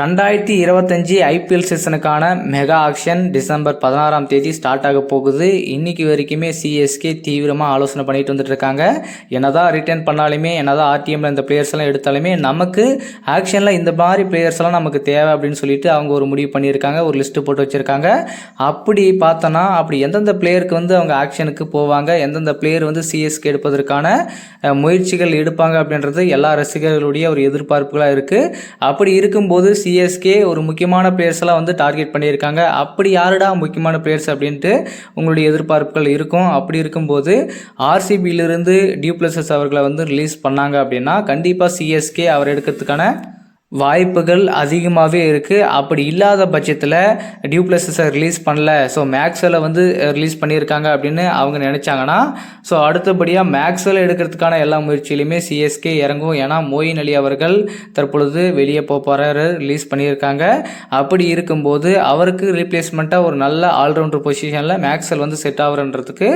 ரெண்டாயிரத்தி இருபத்தஞ்சி ஐபிஎல் சீசனுக்கான மெகா ஆக்ஷன் டிசம்பர் பதினாறாம் தேதி ஸ்டார்ட் ஆக போகுது. இன்னைக்கு வரைக்குமே சிஎஸ்கே தீவிரமாக ஆலோசனை பண்ணிட்டு வந்துட்டு இருக்காங்க. என்னதான் ரிட்டர்ன் பண்ணாலுமே என்னதான் ஆர்டிஎம்ல இந்த பிளேயர்ஸ் எல்லாம் எடுத்தாலுமே நமக்கு ஆக்ஷனில் இந்த மாதிரி பிளேயர்ஸ் எல்லாம் நமக்கு தேவை அப்படின்னு சொல்லிட்டு அவங்க ஒரு முடிவு பண்ணியிருக்காங்க ஒரு லிஸ்ட்டு போட்டு வச்சிருக்காங்க. அப்படி பார்த்தோன்னா அப்படி எந்தெந்த பிளேயருக்கு வந்து அவங்க ஆக்ஷனுக்கு போவாங்க எந்தெந்த பிளேயர் வந்து சிஎஸ்கே எடுப்பதற்கான முயற்சிகள் எடுப்பாங்க அப்படின்றது எல்லா ரசிகர்களுடைய ஒரு எதிர்பார்ப்புகளாக இருக்குது அப்படி இருக்கும்போது சிஎஸ்கே ஒரு முக்கியமான பிளேயர்ஸ்லாம் வந்து டார்கெட் பண்ணியிருக்காங்க. அப்படி யாருடா முக்கியமான பிளேயர்ஸ் அப்படின்ட்டு உங்களுடைய எதிர்பார்ப்புகள் இருக்கும். அப்படி இருக்கும்போது ஆர்சிபியிலிருந்து டியூப்ளசஸ் அவர்களை வந்து ரிலீஸ் பண்ணாங்க அப்படின்னா கண்டிப்பாக சிஎஸ்கே அவர் எடுக்கிறதுக்கான வாய்ப்புகள் அதிகமாகவே இருக்குது அப்படி இல்லாத பட்சத்தில் டியூப்ளஸஸை ரிலீஸ் பண்ணல. ஸோ மேக்ஸ்வெலை வந்து ரிலீஸ் பண்ணியிருக்காங்க அப்படின்னு அவங்க நினச்சாங்கன்னா ஸோ அடுத்தபடியாக மேக்ஸில் எடுக்கிறதுக்கான எல்லா முயற்சியிலையுமே சிஎஸ்கே இறங்கும். ஏன்னா மோயின் அலி அவர்கள் தற்பொழுது வெளியே போகிறாரு ரிலீஸ் பண்ணியிருக்காங்க. அப்படி இருக்கும்போது அவருக்கு ரீப்ளேஸ்மெண்ட்டாக ஒரு நல்ல ஆல்ரவுண்டர் பொசிஷனில் மேக்ஸ்வெல் வந்து செட் ஆகுறன்றதுக்கு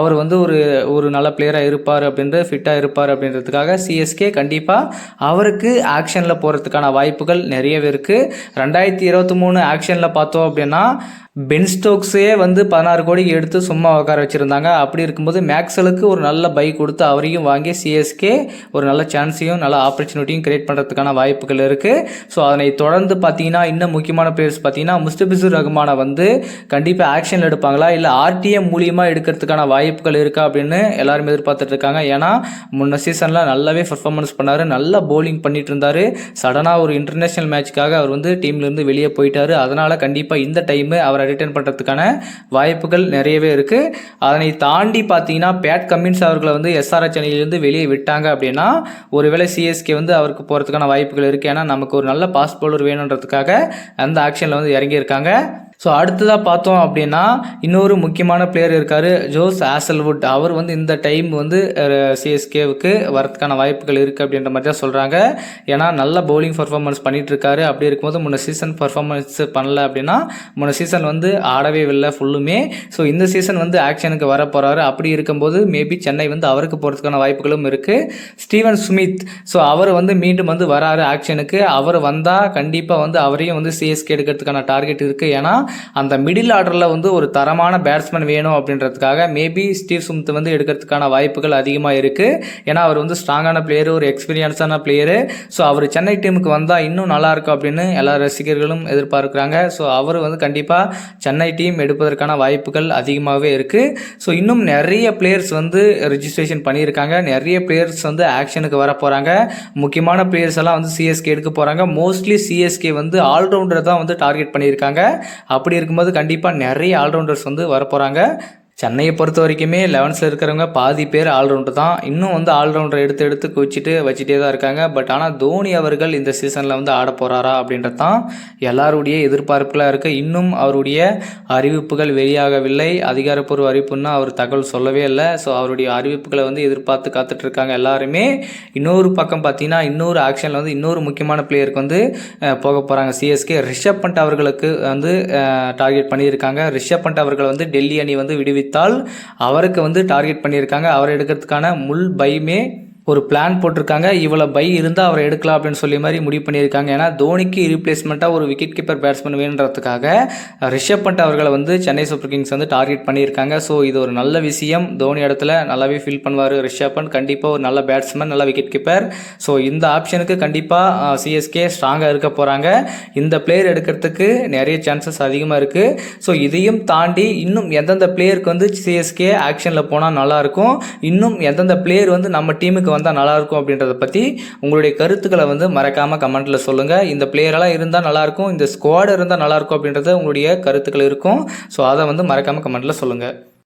அவர் வந்து ஒரு ஒரு நல்ல பிளேயராக இருப்பார் அப்படின்றது ஃபிட்டாக இருப்பார் அப்படின்றதுக்காக சிஎஸ்கே கண்டிப்பாக அவருக்கு ஆக்ஷனில் போகிறதுக்கு போகிறதுக்கான வாய்ப்புகள் நிறையவே இருக்குது ரெண்டாயிரத்தி இருபத்தி மூணு ஆக்ஷனில் பார்த்தோம் அப்படின்னா பென் ஸ்டோக்ஸே வந்து பதினாறு கோடிக்கு எடுத்து சும்மா உட்கார வச்சுருந்தாங்க. அப்படி இருக்கும்போது மேக்ஸலுக்கு ஒரு நல்ல பை கொடுத்து அவரையும் வாங்கி சிஎஸ்கே ஒரு நல்ல சான்ஸையும் நல்ல ஆப்பர்ச்சுனிட்டியும் கிரியேட் பண்ணுறதுக்கான வாய்ப்புகள் இருக்குது ஸோ அதனை தொடர்ந்து பார்த்தீங்கன்னா இன்னும் முக்கியமான பிளேயர்ஸ் பார்த்தீங்கன்னா முஸ்தபிசுர் ரஹ்மானை வந்து கண்டிப்பாக ஆக்ஷனில் எடுப்பாங்களா? இல்லை ஆர்டிஎம் மூலியமாக எடுக்கிறதுக்கான வாய்ப்புகள் இருக்கா அப்படின்னு எல்லாரும் எதிர்பார்த்துட்டு இருக்காங்க. ஏன்னா முன்ன சீசனில் நல்லாவே பர்ஃபார்மன்ஸ் பண்ணார். நல்லா போலிங் பண்ணிட்டு இருந்தார். சடனாக ஒரு இன்டர்நேஷனல் மேட்ச்க்காக அவர் வந்து டீம்லேருந்து வெளியே போயிட்டார். அதனால் கண்டிப்பாக இந்த டைமு அவரை ரிட்டர்ன் பண்ணுறதுக்கான வாய்ப்புகள் நிறையவே இருக்குது அதனை தாண்டி பார்த்தீங்கன்னா பேட் கம்மின்ஸ் அவர்களை வந்து எஸ்ஆர்எச் அணியிலேருந்து வெளியே விட்டாங்க அப்படின்னா ஒருவேளை சிஎஸ்கே வந்து அவருக்கு போகிறதுக்கான வாய்ப்புகள் இருக்குது ஏன்னா நமக்கு ஒரு நல்ல பாஸ் பவுலர் வேணுன்றதுக்காக அந்த ஆக்ஷனில் வந்து இறங்கியிருக்காங்க. ஸோ அடுத்ததாக பார்த்தோம் அப்படின்னா இன்னொரு முக்கியமான பிளேயர் இருக்கார் ஜோஸ் ஆசல்வுட். அவர் வந்து இந்த டைம் வந்து சிஎஸ்கேவுக்கு வரதுக்கான வாய்ப்புகள் இருக்குது அப்படின்ற மாதிரி தான் சொல்கிறாங்க ஏன்னா நல்ல பவுலிங் பர்ஃபார்மன்ஸ் பண்ணிட்டு இருக்காரு அப்படி இருக்கும்போது முன்ன சீசன் பர்ஃபார்மன்ஸ் பண்ணல அப்படின்னா முன்ன சீசன் வந்து ஆடவே இல்லை ஃபுல்லுமே ஸோ இந்த சீசன் வந்து ஆக்ஷனுக்கு வர போகிறாரு அப்படி இருக்கும்போது மேபி சென்னை வந்து அவருக்கு போகிறதுக்கான வாய்ப்புகளும் இருக்குது ஸ்டீவன் ஸ்மித். ஸோ அவர் வந்து மீண்டும் வந்து வராரு ஆக்ஷனுக்கு அவர் வந்தால் கண்டிப்பாக வந்து அவரையும் வந்து சிஎஸ்கே எடுக்கிறதுக்கான டார்கெட் இருக்குது ஏன்னா அந்த மிடில் ஆர்டரில் வந்து ஒரு தரமான பேட்ஸ்மேன் வேணும் அப்படின்றதுக்காக மேபி ஸ்டீவ் சுமித் வந்து எடுக்கிறதுக்கான வாய்ப்புகள் அதிகமாக இருக்குது ஏன்னா அவர் வந்து ஸ்ட்ராங்கான பிளேயர் ஒரு எக்ஸ்பீரியன்ஸான பிளேயரு ஸோ அவர் சென்னை டீமுக்கு வந்தால் இன்னும் நல்லாயிருக்கும் அப்படின்னு எல்லா ரசிகர்களும் எதிர்பார்க்குறாங்க. ஸோ அவர் வந்து கண்டிப்பாக சென்னை டீம் எடுப்பதற்கான வாய்ப்புகள் அதிகமாகவே இருக்குது ஸோ இன்னும் நிறைய பிளேயர்ஸ் வந்து ரிஜிஸ்ட்ரேஷன் பண்ணியிருக்காங்க. நிறைய பிளேயர்ஸ் வந்து ஆக்ஷனுக்கு வர போகிறாங்க முக்கியமான பிளேயர்ஸ் எல்லாம் வந்து சிஎஸ்கே எடுக்க போகிறாங்க மோஸ்ட்லி சிஎஸ்கே வந்து ஆல்ரவுண்டர் தான் வந்து டார்கெட் பண்ணியிருக்காங்க. அப்படி இருக்கும்போது கண்டிப்பாக நிறைய ஆல்ரவுண்டர்ஸ் வந்து வரப்போகிறாங்க சென்னையை பொறுத்த வரைக்குமே லெவன்ஸில் இருக்கிறவங்க பாதி பேர் ஆல்ரவுண்டர் தான். இன்னும் வந்து ஆல்ரவுண்டர் எடுத்து எடுத்து குவிச்சிட்டு வச்சுட்டே தான் இருக்காங்க. பட் ஆனால் தோனி அவர்கள் இந்த சீசனில் வந்து ஆட போகிறாரா அப்படின்றது தான் எல்லாருடைய எதிர்பார்ப்புகளாக இருக்குது இன்னும் அவருடைய அறிவிப்புகள் வெளியாகவில்லை. அதிகாரப்பூர்வ அறிவிப்புன்னா அவர் தகவல் சொல்லவே இல்லை. ஸோ அவருடைய அறிவிப்புகளை வந்து எதிர்பார்த்து காத்துட்டு இருக்காங்க எல்லாருமே. இன்னொரு பக்கம் பார்த்தீங்கன்னா இன்னொரு ஆக்ஷனில் வந்து இன்னொரு முக்கியமான பிளேயருக்கு வந்து போக போகிறாங்க சிஎஸ்கே ரிஷப் பண்ட் அவர்களுக்கு வந்து டார்கெட் பண்ணியிருக்காங்க. ரிஷப் பண்ட் அவர்கள் வந்து டெல்லி அணி வந்து விடுவி விதித்தால் அவருக்கு வந்து டார்கெட் பண்ணியிருக்காங்க. அவர் எடுக்கிறதுக்கான முள் பயமே ஒரு பிளான் போட்டிருக்காங்க. இவ்வளோ பை இருந்தால் அவரை எடுக்கலாம் அப்படின்னு சொல்லி மாதிரி முடிவு பண்ணியிருக்காங்க. ஏன்னா தோனிக்கு ரீப்ளேஸ்மெண்ட்டாக ஒரு விக்கெட் கீப்பர் பேட்ஸ்மேன் வேணுன்றதுக்காக ரிஷப் பண்ட் அவர்களை வந்து சென்னை சூப்பர் கிங்ஸ் வந்து டார்கெட் பண்ணியிருக்காங்க. ஸோ இது ஒரு நல்ல விஷயம். தோனி இடத்துல நல்லாவே ஃபீல் பண்ணுவார் ரிஷப் பண்ட் கண்டிப்பாக ஒரு நல்ல பேட்ஸ்மேன் நல்ல விக்கெட் கீப்பர் ஸோ இந்த ஆப்ஷனுக்கு கண்டிப்பாக சிஎஸ்கே ஸ்ட்ராங்காக இருக்க போகிறாங்க இந்த பிளேயர் எடுக்கிறதுக்கு நிறைய சான்சஸ் அதிகமாக இருக்குது ஸோ இதையும் தாண்டி இன்னும் எந்தெந்த பிளேயருக்கு வந்து சிஎஸ்கே ஆக்ஷனில் போனால் நல்லாயிருக்கும் இன்னும் எந்தெந்த பிளேயர் வந்து நம்ம டீமுக்கு வந்தால் நல்லாயிருக்கும் அப்படின்றத பற்றி உங்களுடைய கருத்துக்களை வந்து மறக்காமல் கமெண்ட்டில் சொல்லுங்கள் இந்த பிளேயரெல்லாம் இருந்தால் நல்லாயிருக்கும் இந்த ஸ்குவாடு இருந்தால் நல்லாயிருக்கும் அப்படின்றத உங்களுடைய கருத்துக்கள் இருக்கும். ஸோ அதை வந்து மறக்காமல் கமெண்ட்டில் சொல்லுங்கள்